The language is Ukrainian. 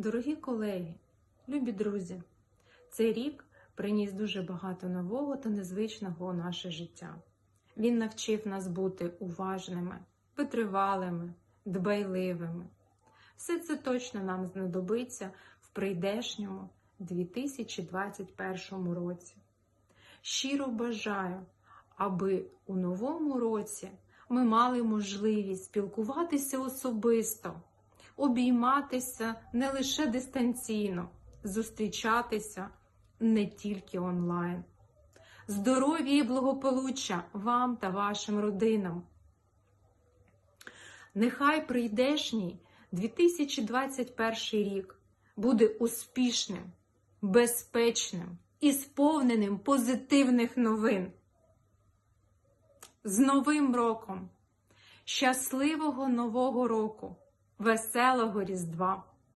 Дорогі колеги, любі друзі, цей рік приніс дуже багато нового та незвичного у наше життя. Він навчив нас бути уважними, витривалими, дбайливими. Все це точно нам знадобиться в прийдешньому 2021 році. Щиро бажаю, аби у новому році ми мали можливість спілкуватися особисто, обійматися не лише дистанційно, зустрічатися не тільки онлайн. Здоров'я і благополуччя вам та вашим родинам. Нехай прийдешній 2021 рік буде успішним, безпечним і сповненим позитивних новин. З Новим роком! Щасливого Нового року! Веселого Різдва!